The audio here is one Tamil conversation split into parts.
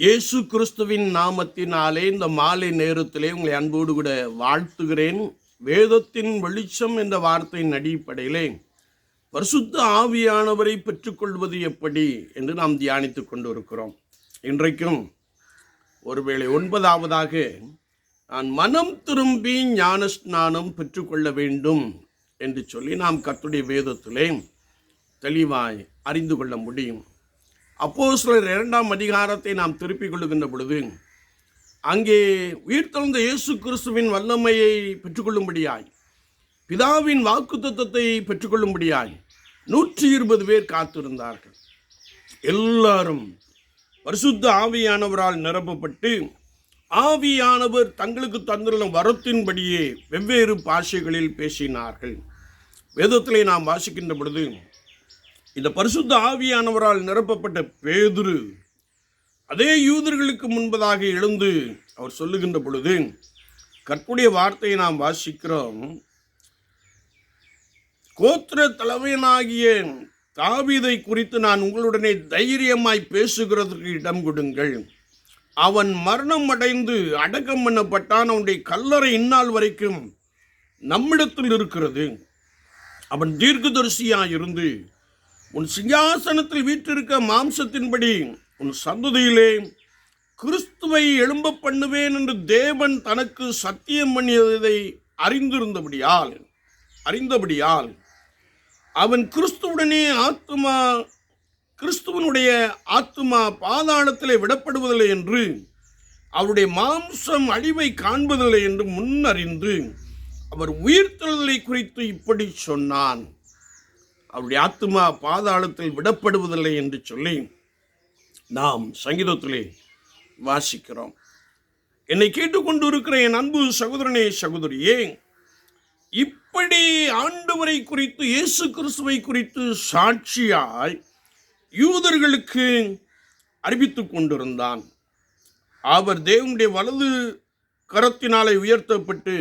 இயேசு கிறிஸ்துவின் நாமத்தினாலே இந்த மாலை நேரத்திலே உங்களை அன்போடு கூட வாழ்த்துகிறேன். வேதத்தின் வெளிச்சம் என்ற வார்த்தையின் அடிப்படையிலே பரிசுத்த ஆவியானவரை பெற்றுக்கொள்வது எப்படி என்று நாம் தியானித்துக்கொண்டு இருக்கிறோம் இன்றைக்கும் ஒருவேளை ஒன்பதாவதாக நான் மனம் திரும்பி ஞான ஸ்நானம் பெற்றுக்கொள்ள வேண்டும் என்று சொல்லி நாம் கத்துடைய வேதத்திலே தெளிவாய் அறிந்து கொள்ள முடியும். அப்போ சிலர் இரண்டாம் அதிகாரத்தை நாம் திருப்பிக் கொள்ளுகின்ற பொழுது அங்கே உயிர்த்தெழுந்த இயேசு கிறிஸ்துவின் வல்லமையை பெற்றுக்கொள்ளும்படியாய் பிதாவின் வாக்குத்தத்தத்தை பெற்றுக்கொள்ளும்படியாய் நூற்றி இருபது பேர் காத்திருந்தார்கள். எல்லாரும் பரிசுத்த ஆவியானவரால் நிரப்பப்பட்டு ஆவியானவர் தங்களுக்கு தந்துள்ள வரத்தின்படியே வெவ்வேறு பாஷைகளில் பேசினார்கள். வேதத்திலே நாம் வாசிக்கின்ற பொழுது இந்த பரிசுத்த ஆவியானவரால் நிரப்பப்பட்ட பேதுரு அதே யூதர்களுக்கு முன்பதாக எழுந்து அவர் சொல்லுகின்ற பொழுது கற்புடைய வார்த்தையை நாம் வாசிக்கிறோம். கோத்திர தலைவனாகிய தாவிதை குறித்து நான் உங்களுடனே தைரியமாய் பேசுகிறதற்கு இடம் கொடுங்கள். அவன் மரணம் அடைந்து அடக்கம் பண்ணப்பட்டான். அவனுடைய கல்லறை இந்நாள் வரைக்கும் நம்மிடத்தில் இருக்கிறது. அவன் தீர்க்கதரிசியாக இருந்து உன் சிங்காசனத்தில் வீற்றிருக்க மாம்சத்தின்படி உன் சந்ததியிலே கிறிஸ்துவை எழும்ப பண்ணுவேன் என்று தேவன் தனக்கு சத்தியம் பண்ணியதை அறிந்திருந்தபடியால் அறிந்தபடியால் அவன் கிறிஸ்துவுடனே ஆத்துமா கிறிஸ்துவனுடைய ஆத்துமா பாதாளத்திலே விடப்படுவதில்லை என்று அவருடைய மாம்சம் அழிவை காண்பதில்லை என்று முன்னறிந்து அவர் உயிர்த்தெழுதலை குறித்து இப்படி சொன்னான். அவருடைய ஆத்துமா பாதாளத்தில் விடப்படுவதில்லை என்று சொல்லி நாம் சங்கீதத்திலே வாசிக்கிறோம். என்னை கேட்டுக்கொண்டு இருக்கிற என் அன்பு சகோதரனே சகோதரியே இப்படி ஆண்டவரை குறித்து இயேசு கிறிஸ்துவை குறித்து சாட்சியாய் யூதர்களுக்கு அறிவித்து கொண்டிருந்தான். அவர் தேவனுடைய வலது கரத்தினாலே உயர்த்தப்பட்டு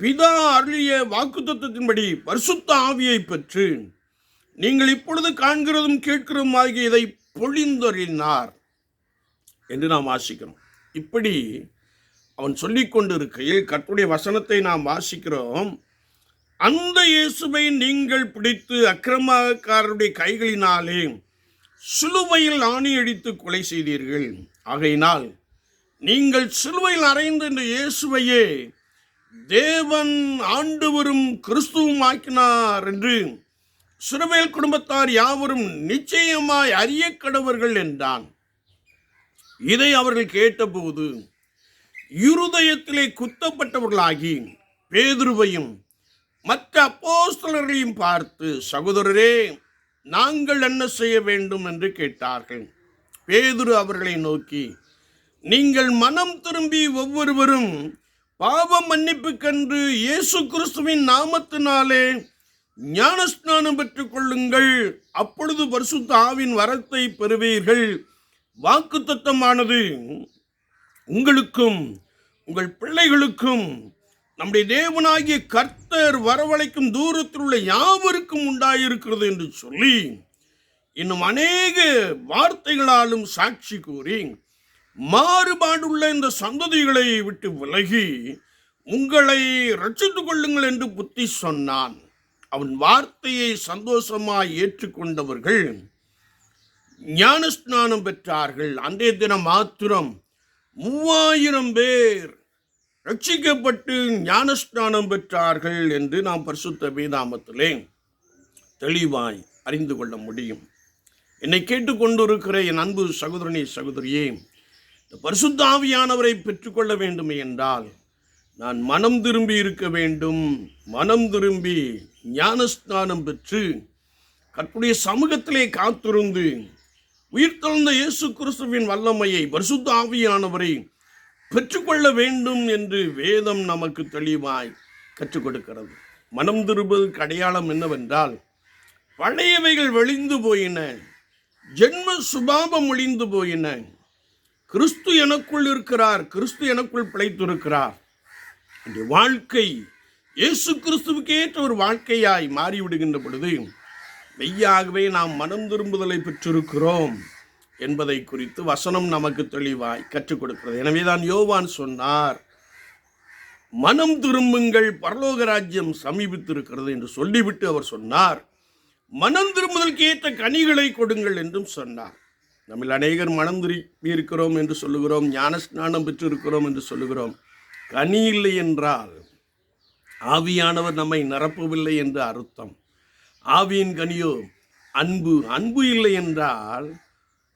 பிதா அருளிய வாக்குத்தத்தின்படி பரிசுத்த ஆவியை பெற்று நீங்கள் இப்பொழுது காண்கிறதும் கேட்கிறதும் ஆகிய இதை பொழிந்தொறினார் என்று நாம் வாசிக்கிறோம். இப்படி அவன் சொல்லிக்கொண்டிருக்கையில் கொண்டிருக்கையில் வசனத்தை நாம் வாசிக்கிறோம். அந்த இயேசுவை நீங்கள் பிடித்து அக்கிரமக்காரருடைய கைகளினாலே சிலுவையில் ஆணியடித்து கொலை செய்தீர்கள். ஆகையினால் நீங்கள் சிலுவையில் அறைந்த இந்த இயேசுவையே தேவன் ஆண்டு வரும் கிறிஸ்துவும் ஆக்கினார் என்று சிறுவேல் குடும்பத்தார் யாவரும் நிச்சயமாய் அறிய கடவர்கள் என்றான். இதை அவர்கள் கேட்டபோது இருதயத்திலே குத்தப்பட்டவர்களாகி பேதுருவையும் மற்ற அப்போஸ்தலர்களையும் பார்த்து சகோதரரே நாங்கள் என்ன செய்ய வேண்டும்? என்று கேட்டார்கள். பேதுரு அவர்களை நோக்கி நீங்கள் மனம் திரும்பி ஒவ்வொருவரும் பாவ மன்னிப்புக்கென்று இயேசு கிறிஸ்துவின் நாமத்தினாலே ஞானஸ்நானம் பெற்றுக் கொள்ளுங்கள் அப்பொழுது பரிசுத்த ஆவின் வரத்தை பெறுவீர்கள். வாக்குத்தத்தமானது உங்களுக்கும் உங்கள் பிள்ளைகளுக்கும் நம்முடைய தேவனாகிய கர்த்தர் வரவழைக்கும் தூரத்தில் உள்ள யாவருக்கும் உண்டாயிருக்கிறது என்று சொல்லி இன்னும் அநேக வார்த்தைகளாலும் சாட்சி கூறி மாறுபாடுள்ள இந்த சந்ததிகளை விட்டு விலகி உங்களை ரட்சித்து கொள்ளுங்கள் என்று புத்தி சொன்னான். அவன் வார்த்தையை சந்தோஷமாய் ஏற்றுக்கொண்டவர்கள் ஞானஸ்நானம் பெற்றார்கள். அன்றைய தினம் மாத்திரம் மூவாயிரம் பேர் ரட்சிக்கப்பட்டு ஞானஸ்நானம் பெற்றார்கள் என்று நாம் பரிசுத்த வேதாமத்திலே தெளிவாய் அறிந்து கொள்ள முடியும். என்னை கேட்டுக்கொண்டிருக்கிற என் அன்பு சகோதரனே சகோதரியே இந்த பரிசுத்தாவியானவரை பெற்றுக்கொள்ள வேண்டுமே என்றால் நான் மனம் திரும்பி இருக்க வேண்டும். மனம் திரும்பி ஞானஸ்நானம் பெற்று கற்புடைய சமூகத்திலே காத்திருந்து உயிர்த்தெழுந்த இயேசு கிறிஸ்துவின் வல்லமையை பரிசுத்த ஆவியானவரை பெற்றுக்கொள்ள வேண்டும் என்று வேதம் நமக்கு தெளிவாய் கற்றுக் கொடுக்கிறது மனம் திரும்புவதற்கு அடையாளம் என்னவென்றால் பழையவைகள் வெளிந்து போயின ஜென்ம சுபாவம் ஒளிந்து போயின. கிறிஸ்து எனக்குள் இருக்கிறார் கிறிஸ்து எனக்குள் பிழைத்திருக்கிறார். இந்த வாழ்க்கை இயேசு கிறிஸ்துவுக்கு ஏற்ற ஒரு வாழ்க்கையாய் மாறிவிடுகின்ற பொழுது மெய்யாகவே நாம் மனம் திரும்புதலை பெற்றிருக்கிறோம் என்பதை குறித்து வசனம் நமக்கு தெளிவாய் கற்றுக் கொடுக்கிறது. எனவேதான் யோவான் சொன்னார் மனம் திரும்புங்கள் பரலோக ராஜ்யம் சமீபித்திருக்கிறது என்று சொல்லிவிட்டு அவர் சொன்னார். மனம் திரும்புதலுக்கு ஏற்ற கனிகளை கொடுங்கள் என்றும் சொன்னார். நம்மில் அநேகர் மனம் திரும்பி இருக்கிறோம் என்று சொல்லுகிறோம். ஞான ஸ்நானம் பெற்றிருக்கிறோம் என்று சொல்லுகிறோம். கனி இல்லை என்றால் ஆவியானவர் நம்மை நிரப்பவில்லை என்று அர்த்தம். ஆவியின் கனியோ அன்பு அன்பு இல்லை என்றால்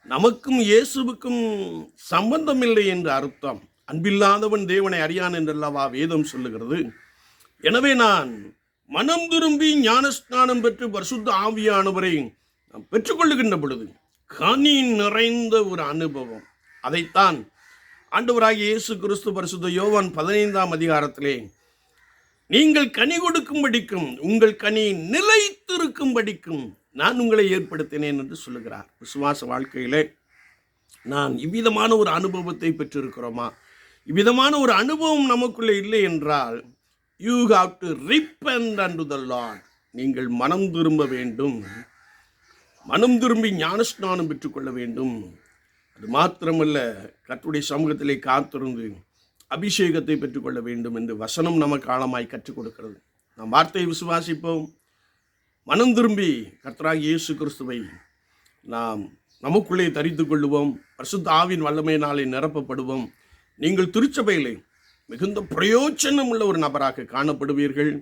நமக்கும் இயேசுவுக்கும் சம்பந்தம் இல்லை என்று அர்த்தம். அன்பில்லாதவன் தேவனை அறியான் என்றல்லவா வேதம் சொல்லுகிறது. எனவே நான் மனம் திரும்பி ஞானஸ்நானம் பெற்று பரிசுத்த ஆவியானவரை நாம் பெற்றுக்கொள்ளுகின்ற பொழுது கனி நிறைந்த ஒரு அனுபவம். அதைத்தான் ஆண்டவராகிய இயேசு கிறிஸ்து பரிசுத்த யோவான் பதினைந்தாம் அதிகாரத்திலே நீங்கள் கனி கொடுக்கும்படிக்கும் உங்கள் கனி நிலைத்திருக்கும்படிக்கும் நான் உங்களை ஏற்படுத்தினேன் என்று சொல்லுகிறார். விசுவாச வாழ்க்கையிலே நான் இவ்விதமான ஒரு அனுபவத்தை பெற்றிருக்கிறோமா? இவ்விதமான ஒரு அனுபவம் நமக்குள்ளே இல்லை என்றால் you have to repent and the Lord நீங்கள் மனம் திரும்ப வேண்டும். மனம் திரும்பி ஞானஸ்நானம் பெற்றுக்கொள்ள வேண்டும். அது மாத்திரமல்ல கற்றுடைய சமூகத்திலே காத்திருந்து அபிஷேகத்தை பெற்றுக்கொள்ள வேண்டும் என்று வசனம் நமக்கு ஆழமாய் கற்றுக் கொடுக்கிறது. நாம் வார்த்தையை விசுவாசிப்போம். மனம் திரும்பி கர்த்தராக இயேசு கிறிஸ்துவை நாம் நமக்குள்ளே தரித்து கொள்ளுவோம். பரிசுத்த ஆவின் வல்லமையினாலே நிரப்பப்படுவோம். நீங்கள் திருச்சபையிலே மிகுந்த பிரயோஜனம் உள்ள ஒரு நபராக காணப்படுவீர்கள்.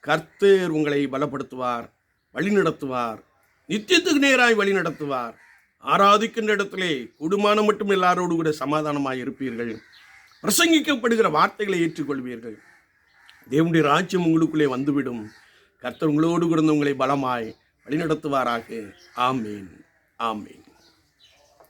கர்த்தர் உங்களை பலப்படுத்துவார் வழிநடத்துவார் நித்தியத்துக்கு நேராய் வழி நடத்துவார் ஆராதிக்கின்ற இடத்திலே குடும்பம் மட்டும் எல்லாரோடு கூட சமாதானமாக இருப்பீர்கள். பிரசங்கிக்கப்படுகிற வார்த்தைகளை ஏற்றுக்கொள்வீர்கள். தேவனுடைய ராஜ்யம் உங்களுக்குள்ளே வந்துவிடும். கர்த்தர் உங்களோடு கூட உங்களை பலமாய் வழிநடத்துவாராக. ஆமீன். ஆமீன்.